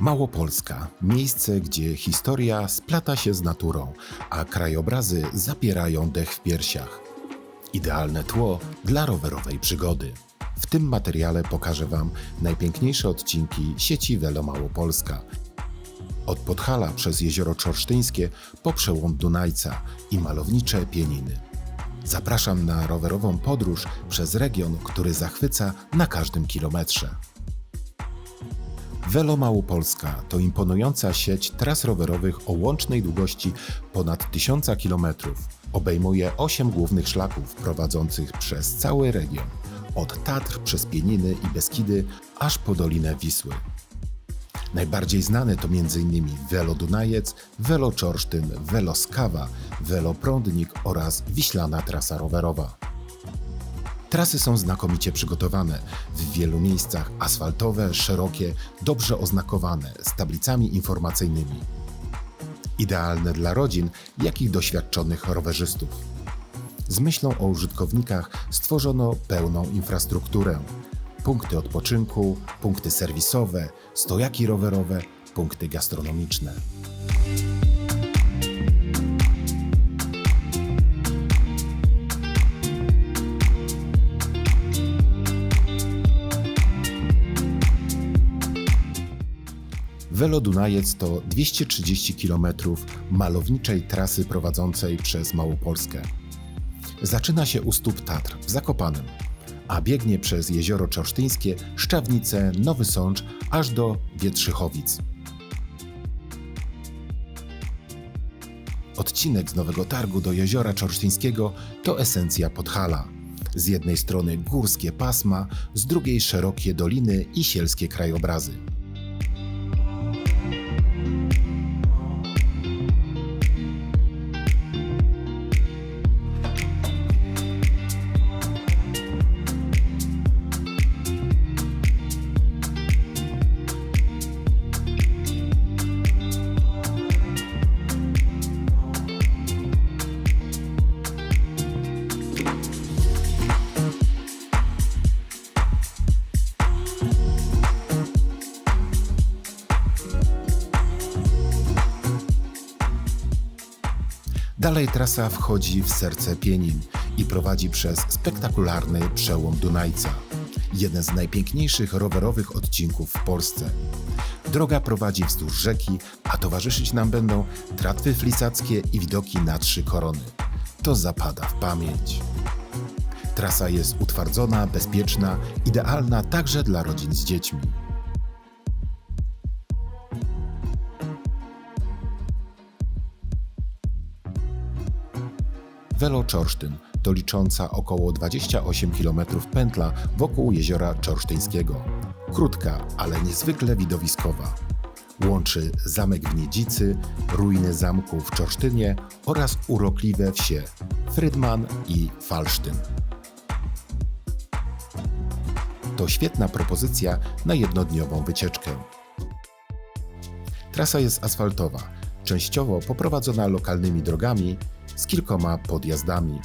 Małopolska miejsce, gdzie historia splata się z naturą, a krajobrazy zapierają dech w piersiach. Idealne tło dla rowerowej przygody. W tym materiale pokażę Wam najpiękniejsze odcinki sieci Velo Małopolska. Od Podhala przez Jezioro Czorsztyńskie po przełom Dunajca i malownicze Pieniny. Zapraszam na rowerową podróż przez region, który zachwyca na każdym kilometrze. Velo Małopolska to imponująca sieć tras rowerowych o łącznej długości ponad 1000 km. Obejmuje 8 głównych szlaków prowadzących przez cały region, od Tatr przez Pieniny i Beskidy aż po Dolinę Wisły. Najbardziej znane to m.in. Velo Dunajec, Velo Czorsztyn, Velo Skawa, Velo Prądnik oraz Wiślana Trasa Rowerowa. Trasy są znakomicie przygotowane, w wielu miejscach asfaltowe, szerokie, dobrze oznakowane, z tablicami informacyjnymi. Idealne dla rodzin, jak i doświadczonych rowerzystów. Z myślą o użytkownikach stworzono pełną infrastrukturę. Punkty odpoczynku, punkty serwisowe, stojaki rowerowe, punkty gastronomiczne. Velo Dunajec to 230 km malowniczej trasy prowadzącej przez Małopolskę. Zaczyna się u stóp Tatr w Zakopanem, a biegnie przez Jezioro Czorsztyńskie, Szczawnice, Nowy Sącz aż do Wietrzychowic. Odcinek z Nowego Targu do Jeziora Czorsztyńskiego to esencja Podhala. Z jednej strony górskie pasma, z drugiej szerokie doliny i sielskie krajobrazy. Dalej trasa wchodzi w serce Pienin i prowadzi przez spektakularny przełom Dunajca. Jeden z najpiękniejszych rowerowych odcinków w Polsce. Droga prowadzi wzdłuż rzeki, a towarzyszyć nam będą tratwy flisackie i widoki na trzy korony. To zapada w pamięć. Trasa jest utwardzona, bezpieczna, idealna także dla rodzin z dziećmi. Velo Czorsztyn to licząca około 28 km pętla wokół jeziora Czorsztyńskiego. Krótka, ale niezwykle widowiskowa. Łączy zamek w Niedzicy, ruiny zamku w Czorsztynie oraz urokliwe wsie Frydman i Falsztyn. To świetna propozycja na jednodniową wycieczkę. Trasa jest asfaltowa, częściowo poprowadzona lokalnymi drogami, z kilkoma podjazdami.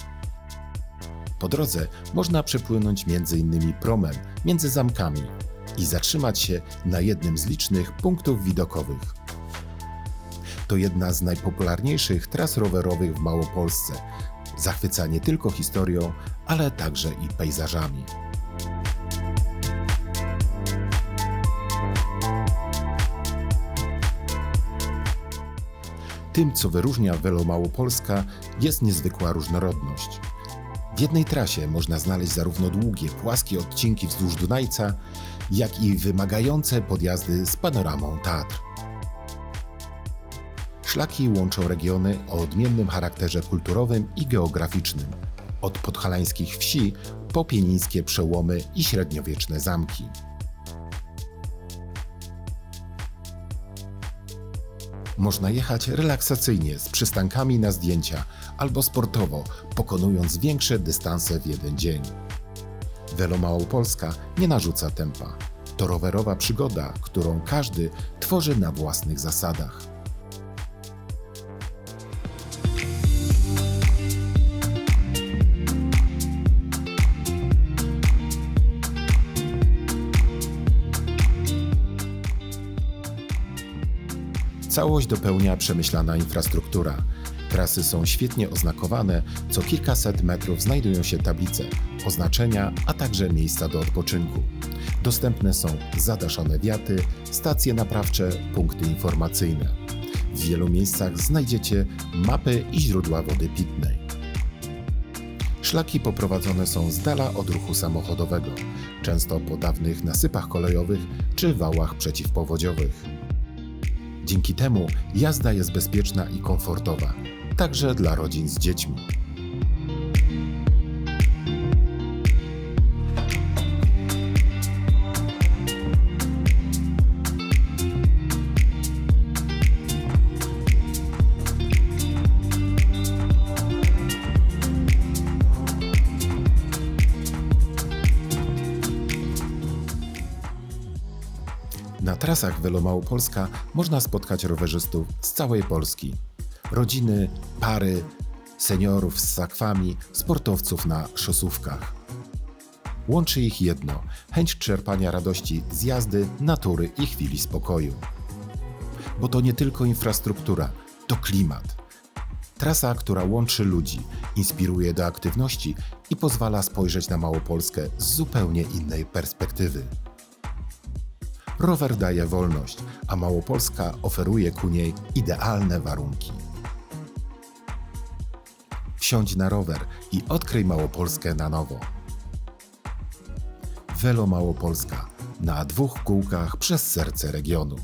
Po drodze można przepłynąć m.in. promem między zamkami i zatrzymać się na jednym z licznych punktów widokowych. To jedna z najpopularniejszych tras rowerowych w Małopolsce. Zachwyca nie tylko historią, ale także i pejzażami. Tym, co wyróżnia Velo Małopolska, jest niezwykła różnorodność. W jednej trasie można znaleźć zarówno długie, płaskie odcinki wzdłuż Dunajca, jak i wymagające podjazdy z panoramą Tatr. Szlaki łączą regiony o odmiennym charakterze kulturowym i geograficznym, od podhalańskich wsi po pienińskie przełomy i średniowieczne zamki. Można jechać relaksacyjnie z przystankami na zdjęcia albo sportowo, pokonując większe dystanse w jeden dzień. Velo Małopolska nie narzuca tempa. To rowerowa przygoda, którą każdy tworzy na własnych zasadach. Całość dopełnia przemyślana infrastruktura. Trasy są świetnie oznakowane, co kilkaset metrów znajdują się tablice, oznaczenia, a także miejsca do odpoczynku. Dostępne są zadaszone wiaty, stacje naprawcze, punkty informacyjne. W wielu miejscach znajdziecie mapy i źródła wody pitnej. Szlaki poprowadzone są z dala od ruchu samochodowego, często po dawnych nasypach kolejowych czy wałach przeciwpowodziowych. Dzięki temu jazda jest bezpieczna i komfortowa, także dla rodzin z dziećmi. Na trasach Velo Małopolska można spotkać rowerzystów z całej Polski. Rodziny, pary, seniorów z sakwami, sportowców na szosówkach. Łączy ich jedno chęć czerpania radości z jazdy, natury i chwili spokoju. Bo to nie tylko infrastruktura, to klimat. Trasa, która łączy ludzi, inspiruje do aktywności i pozwala spojrzeć na Małopolskę z zupełnie innej perspektywy. Rower daje wolność, a Małopolska oferuje ku niej idealne warunki. Wsiądź na rower i odkryj Małopolskę na nowo. Velo Małopolska na dwóch kółkach przez serce regionu.